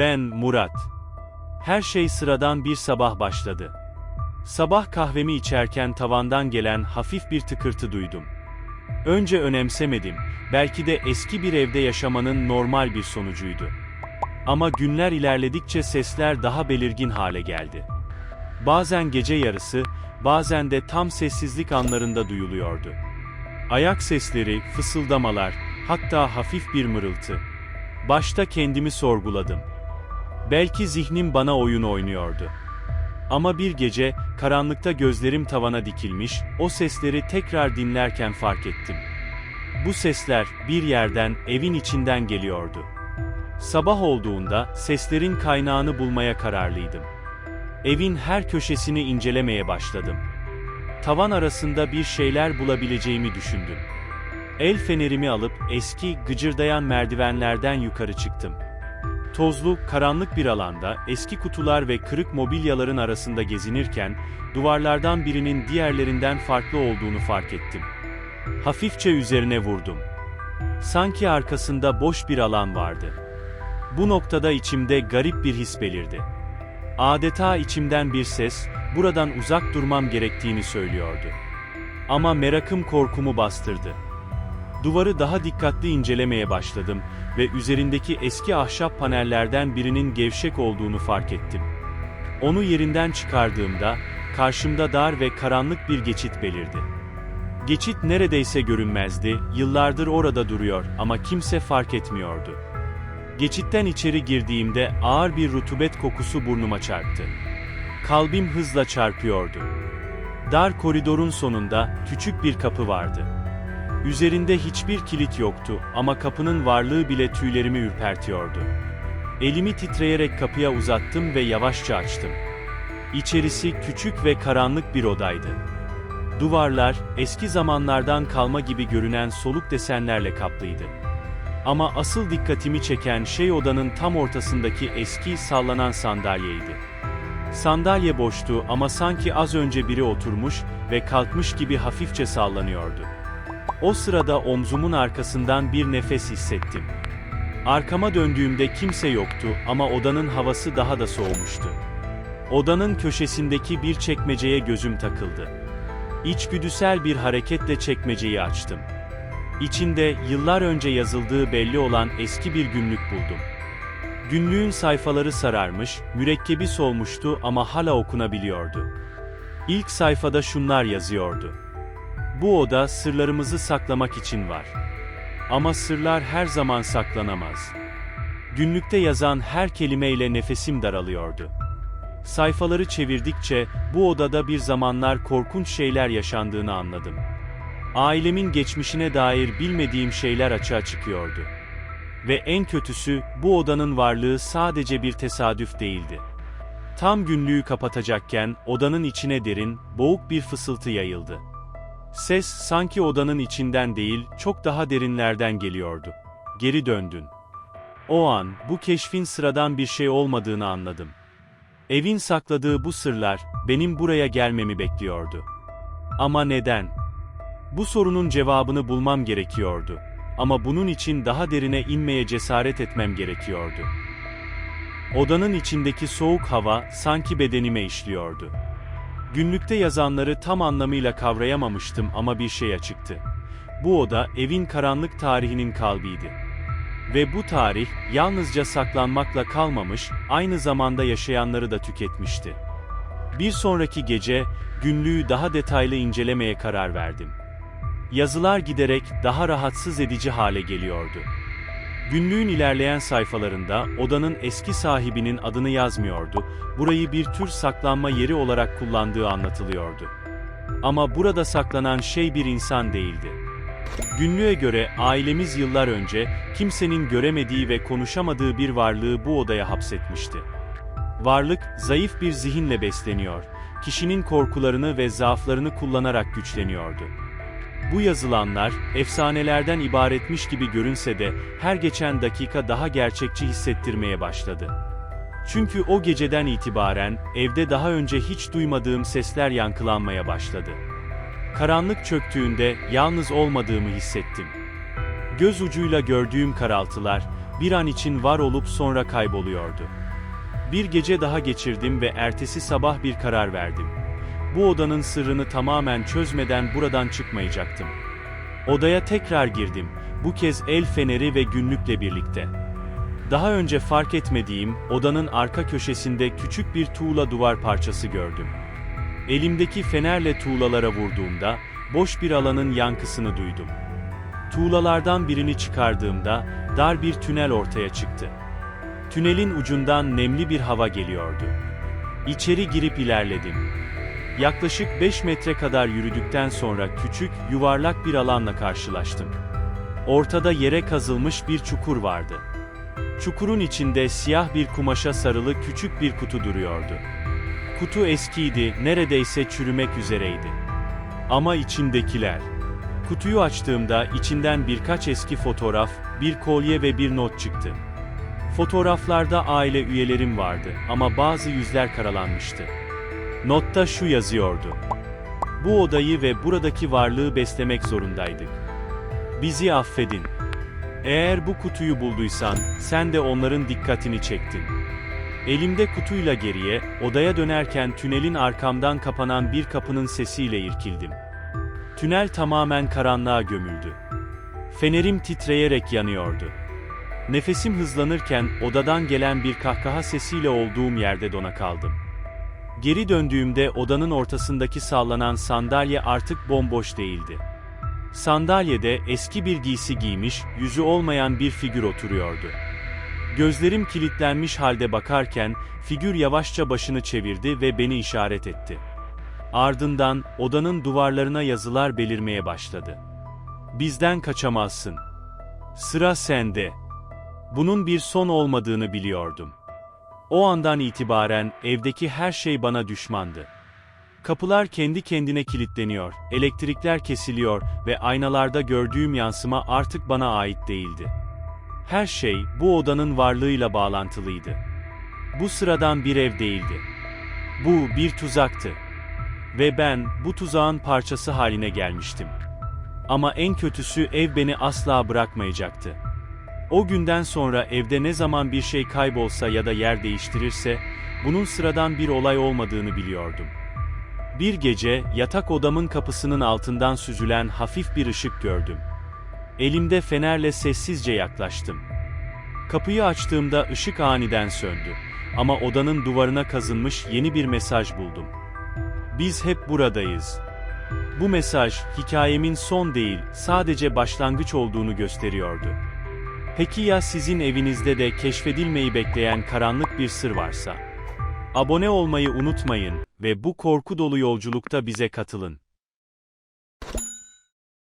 Ben Murat. Her şey sıradan bir sabah başladı. Sabah kahvemi içerken tavandan gelen hafif bir tıkırtı duydum. Önce önemsemedim, belki de eski bir evde yaşamanın normal bir sonucuydu. Ama günler ilerledikçe sesler daha belirgin hale geldi. Bazen gece yarısı, bazen de tam sessizlik anlarında duyuluyordu. Ayak sesleri, fısıldamalar, hatta hafif bir mırıltı. Başta kendimi sorguladım. Belki zihnim bana oyun oynuyordu. Ama bir gece, karanlıkta gözlerim tavana dikilmiş, o sesleri tekrar dinlerken fark ettim. Bu sesler, bir yerden, evin içinden geliyordu. Sabah olduğunda, seslerin kaynağını bulmaya kararlıydım. Evin her köşesini incelemeye başladım. Tavan arasında bir şeyler bulabileceğimi düşündüm. El fenerimi alıp eski, gıcırdayan merdivenlerden yukarı çıktım. Tozlu, karanlık bir alanda eski kutular ve kırık mobilyaların arasında gezinirken duvarlardan birinin diğerlerinden farklı olduğunu fark ettim. Hafifçe üzerine vurdum. Sanki arkasında boş bir alan vardı. Bu noktada içimde garip bir his belirdi. Adeta içimden bir ses, buradan uzak durmam gerektiğini söylüyordu. Ama merakım korkumu bastırdı. Duvarı daha dikkatli incelemeye başladım ve üzerindeki eski ahşap panellerden birinin gevşek olduğunu fark ettim. Onu yerinden çıkardığımda, karşımda dar ve karanlık bir geçit belirdi. Geçit neredeyse görünmezdi, yıllardır orada duruyor ama kimse fark etmiyordu. Geçitten içeri girdiğimde ağır bir rutubet kokusu burnuma çarptı. Kalbim hızla çarpıyordu. Dar koridorun sonunda küçük bir kapı vardı. Üzerinde hiçbir kilit yoktu ama kapının varlığı bile tüylerimi ürpertiyordu. Elimi titreyerek kapıya uzattım ve yavaşça açtım. İçerisi küçük ve karanlık bir odaydı. Duvarlar, eski zamanlardan kalma gibi görünen soluk desenlerle kaplıydı. Ama asıl dikkatimi çeken şey odanın tam ortasındaki eski sallanan sandalyeydi. Sandalye boştu ama sanki az önce biri oturmuş ve kalkmış gibi hafifçe sallanıyordu. O sırada omzumun arkasından bir nefes hissettim. Arkama döndüğümde kimse yoktu ama odanın havası daha da soğumuştu. Odanın köşesindeki bir çekmeceye gözüm takıldı. İçgüdüsel bir hareketle çekmeceyi açtım. İçinde yıllar önce yazıldığı belli olan eski bir günlük buldum. Günlüğün sayfaları sararmış, mürekkebi solmuştu ama hala okunabiliyordu. İlk sayfada şunlar yazıyordu. Bu oda sırlarımızı saklamak için var. Ama sırlar her zaman saklanamaz. Günlükte yazan her kelimeyle nefesim daralıyordu. Sayfaları çevirdikçe bu odada bir zamanlar korkunç şeyler yaşandığını anladım. Ailemin geçmişine dair bilmediğim şeyler açığa çıkıyordu. Ve en kötüsü bu odanın varlığı sadece bir tesadüf değildi. Tam günlüğü kapatacakken odanın içine derin, boğuk bir fısıltı yayıldı. Ses sanki odanın içinden değil, çok daha derinlerden geliyordu. Geri döndün. O an bu keşfin sıradan bir şey olmadığını anladım. Evin sakladığı bu sırlar benim buraya gelmemi bekliyordu. Ama neden? Bu sorunun cevabını bulmam gerekiyordu. Ama bunun için daha derine inmeye cesaret etmem gerekiyordu. Odanın içindeki soğuk hava sanki bedenime işliyordu. Günlükte yazanları tam anlamıyla kavrayamamıştım ama bir şey açıktı. Bu oda evin karanlık tarihinin kalbiydi. Ve bu tarih yalnızca saklanmakla kalmamış, aynı zamanda yaşayanları da tüketmişti. Bir sonraki gece günlüğü daha detaylı incelemeye karar verdim. Yazılar giderek daha rahatsız edici hale geliyordu. Günlüğün ilerleyen sayfalarında odanın eski sahibinin adını yazmıyordu, burayı bir tür saklanma yeri olarak kullandığı anlatılıyordu. Ama burada saklanan şey bir insan değildi. Günlüğe göre ailemiz yıllar önce kimsenin göremediği ve konuşamadığı bir varlığı bu odaya hapsetmişti. Varlık zayıf bir zihinle besleniyor, kişinin korkularını ve zaaflarını kullanarak güçleniyordu. Bu yazılanlar, efsanelerden ibaretmiş gibi görünse de, her geçen dakika daha gerçekçi hissettirmeye başladı. Çünkü o geceden itibaren, evde daha önce hiç duymadığım sesler yankılanmaya başladı. Karanlık çöktüğünde, yalnız olmadığımı hissettim. Göz ucuyla gördüğüm karaltılar, bir an için var olup sonra kayboluyordu. Bir gece daha geçirdim ve ertesi sabah bir karar verdim. Bu odanın sırrını tamamen çözmeden buradan çıkmayacaktım. Odaya tekrar girdim. Bu kez el feneri ve günlükle birlikte. Daha önce fark etmediğim odanın arka köşesinde küçük bir tuğla duvar parçası gördüm. Elimdeki fenerle tuğlalara vurduğumda boş bir alanın yankısını duydum. Tuğlalardan birini çıkardığımda dar bir tünel ortaya çıktı. Tünelin ucundan nemli bir hava geliyordu. İçeri girip ilerledim. Yaklaşık 5 metre kadar yürüdükten sonra küçük, yuvarlak bir alanla karşılaştım. Ortada yere kazılmış bir çukur vardı. Çukurun içinde siyah bir kumaşa sarılı küçük bir kutu duruyordu. Kutu eskiydi, neredeyse çürümek üzereydi. Ama içindekiler. Kutuyu açtığımda içinden birkaç eski fotoğraf, bir kolye ve bir not çıktı. Fotoğraflarda aile üyelerim vardı ama bazı yüzler karalanmıştı. Notta şu yazıyordu. Bu odayı ve buradaki varlığı beslemek zorundaydık. Bizi affedin. Eğer bu kutuyu bulduysan, sen de onların dikkatini çektin. Elimde kutuyla geriye, odaya dönerken tünelin arkamdan kapanan bir kapının sesiyle irkildim. Tünel tamamen karanlığa gömüldü. Fenerim titreyerek yanıyordu. Nefesim hızlanırken odadan gelen bir kahkaha sesiyle olduğum yerde dona kaldım. Geri döndüğümde odanın ortasındaki sallanan sandalye artık bomboş değildi. Sandalyede eski bir giysi giymiş, yüzü olmayan bir figür oturuyordu. Gözlerim kilitlenmiş halde bakarken, figür yavaşça başını çevirdi ve beni işaret etti. Ardından, odanın duvarlarına yazılar belirmeye başladı. Bizden kaçamazsın. Sıra sende. Bunun bir son olmadığını biliyordum. O andan itibaren evdeki her şey bana düşmandı. Kapılar kendi kendine kilitleniyor, elektrikler kesiliyor ve aynalarda gördüğüm yansıma artık bana ait değildi. Her şey bu odanın varlığıyla bağlantılıydı. Bu sıradan bir ev değildi. Bu bir tuzaktı. Ve ben bu tuzağın parçası haline gelmiştim. Ama en kötüsü ev beni asla bırakmayacaktı. O günden sonra evde ne zaman bir şey kaybolsa ya da yer değiştirirse, bunun sıradan bir olay olmadığını biliyordum. Bir gece yatak odamın kapısının altından süzülen hafif bir ışık gördüm. Elimde fenerle sessizce yaklaştım. Kapıyı açtığımda ışık aniden söndü. Ama odanın duvarına kazınmış yeni bir mesaj buldum. Biz hep buradayız. Bu mesaj hikayemin son değil, sadece başlangıç olduğunu gösteriyordu. Peki ya sizin evinizde de keşfedilmeyi bekleyen karanlık bir sır varsa? Abone olmayı unutmayın ve bu korku dolu yolculukta bize katılın.